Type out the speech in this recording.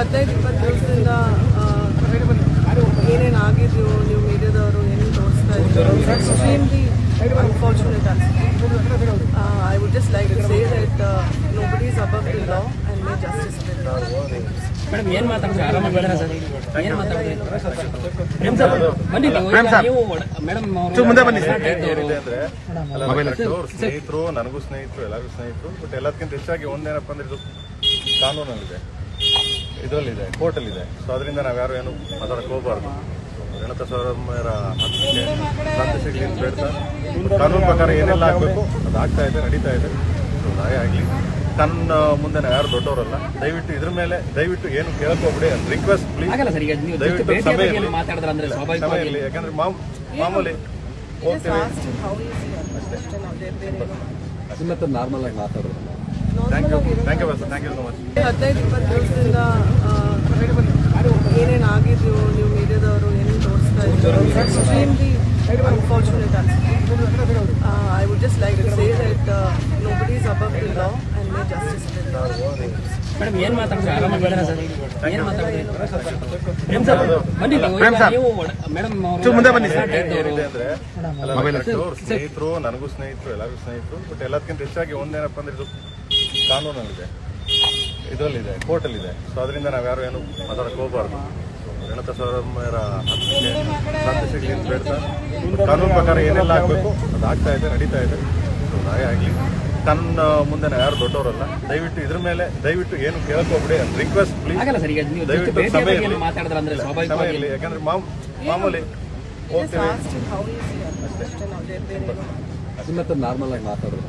ಹದಿನೈದು ಇಪ್ಪತ್ತು ದಿವಸದಿಂದ ಏನೇನು ಆಗಿದೆಯೋ ನೀವು ಮೀಡಿಯಾದವರು ಏನೇನು ತೋರಿಸ್ತಾ ಇದ್ದೀರೋ ಎಕ್ಸ್ಟ್ರೀಮ್ಲಿ ಅನ್ಫಾರ್ಚುನೇಟ್ ಅನ್ಸುತ್ತೆ I would just like to say that nobody is above the law and may justice madam ಏನ್ ಬೇಡ ಸರ್? ಏನ್ ಮೇಡಮ್ ಮುಂದೆ ಬನ್ನಿ. ಸ್ನೇಹಿತರು ನನಗೂ ಸ್ನೇಹಿತರು ಎಲ್ಲರಿಗೂ ಸ್ನೇಹಿತರು ಬಟ್ ಎಲ್ಲದಕ್ಕಿಂತ ಹೆಚ್ಚಾಗಿ ಒಂದೇನಪ್ಪ ಅಂದ್ರೆ ಇದು ಕಾನೂನಲ್ಲಿದೆ. ಇದರಲ್ಲಿದೆ ಕೋರ್ಟಲ್ಲಿದೆ. ಸೊ ಅದರಿಂದ ನಾವ್ಯಾರು ಏನು ಮಾತಾಡಕ್ಕೆ ಹೋಗಬಾರ್ದು. ಗಣತ ಸೌರಭ್ಯರ ಹತ್ತಿಗೆ ಸಿಗಲಿ ಅಂತ ಹೇಳ್ತಾ ಕಾನೂನು ಪ್ರಕಾರ ಏನೆಲ್ಲ ಆಗಬೇಕು ಅದು ಆಗ್ತಾ ಇದೆ ನಡೀತಾ ಇದೆ. ಸೊ ನಾವೇ ಆಗಲಿ. ತನ್ನ ಮುಂದೆ ನಾವು ಯಾರು ದೊಡ್ಡವರಲ್ಲ ದಯವಿಟ್ಟು ಇದ್ರ ಮೇಲೆ ದಯವಿಟ್ಟು ಏನು ಕೇಳಕ್ ಹೋಗ್ಬಿಡಿ ರಿಕ್ವೆಸ್ಟ್ ಪ್ಲೀಸ್ ಆಗಲ್ಲ ಸರ್ ಈಗ ನೀವು ದಯವಿಟ್ಟು ಸಭೆಯಲ್ಲಿ ಸಮಯ ಅಂದ್ರೆ ಸಮಯ ಸ್ವಾಭಾವಿಕವಾಗಿ ಇರಲಿ ಯಾಕಂದ್ರೆ ಮಾಮ್ ಮಾಮೂಲಿ ಹೋಗ್ತೀವಿ ಹೌ ಈಸಿ ಅಷ್ಟೇ. ನಾವು ನಾರ್ಮಲ್ ಆಗಿ ಮಾತಾಡೋದು. ಥ್ಯಾಂಕ್ ಯು ಥ್ಯಾಂಕ್ ಯು ಬಸ್ ಥ್ಯಾಂಕ್ ಯು ಸೊ ಮಚ್ ಹದಿನೈದು ಇಪ್ಪತ್ತು ದಿವಸದಿಂದ ಏನೇನು ಆಗಿದ್ಯೋ ನೀವು ಮೀಡಿಯಾದವರು ಏನೇನು ತೋರಿಸ್ತಾ ಇದ್ರು ಎಕ್ಸ್ಟ್ರೀಮ್ಲಿ ಅನ್ಫಾರ್ಚುನೇಟ್ ಅನ್ಸುತ್ತೆ I would just like to say that nobody is above the law and may justice madam ಏನು ಮಾತಾಡ್ತಾರೆ? ಆರಾಮಾಗಿ ಬೇಡ ಸರ್? ಏನು ಮಾತಾಡ್ತಾರೆ? ಪ್ರೇಮ್ ಸರ್ ಬನ್ನಿ ನೀವು. ಮೇಡಮ್ ಮುಂದೆ ಬನ್ನಿ ಸರ್. ಸ್ನೇಹಿತರು ನನಗೂ ಸ್ನೇಹಿತರು ಎಲ್ಲರಿಗೂ ಸ್ನೇಹಿತರು. ಬಟ್ ಎಲ್ಲದಕ್ಕಿಂತ ಹೆಚ್ಚಾಗಿ ಒಂದೇನಪ್ಪ ಅಂದ್ರೆ ಇದು ಕಾನೂನಲ್ಲಿದೆ. ಇದರಲ್ಲಿದೆ ಕೋರ್ಟಲ್ಲಿದೆ. ಸೊ ಅದರಿಂದ ನಾವ್ಯಾರು ಏನು ಮಾತಾಡಕ್ಕೆ ಹೋಗಬಾರ್ದು. ಗಣತ ಸೌರಭ್ಯರ ಹತ್ತಿಗೆ ಶಾಂತಿ ಸಿಗಲಿ ಅಂತ ಬೇಡ್ತಾ ಕಾನೂನು ಪ್ರಕಾರ ಏನೆಲ್ಲ ಆಗಬೇಕು ಅದು ಆಗ್ತಾ ಇದೆ ನಡೀತಾ ಇದೆ. ಸೊ ಹಾಗೆ ಆಗಲಿ. ತನ್ನ ಮುಂದೆ ನಾವು ಯಾರು ದೊಡ್ಡವರಲ್ಲ ದಯವಿಟ್ಟು ಇದ್ರ ಮೇಲೆ ದಯವಿಟ್ಟು ಏನು ಕೇಳ್ಕೊಬಿಡಿ ಹೋಗ್ಬಿಡಿ ರಿಕ್ವೆಸ್ಟ್ ಪ್ಲೀಸ್ ಆಗಲ್ಲ ಸರ್ ಈಗ ನೀವು just ದಯವಿಟ್ಟು ಸಮಯ ಇರಲಿ ಸಮಯ ಸ್ವಾಭಾವಿಕವಾಗಿ ಇರಲಿ ಯಾಕಂದ್ರೆ ಮಾಮ್ ಮಾಮೂಲಿ ಹೋಗ್ತೀವಿ ಅಷ್ಟೇ ನಾವು ನಾರ್ಮಲ್ ಆಗಿ ಮಾತಾಡೋದು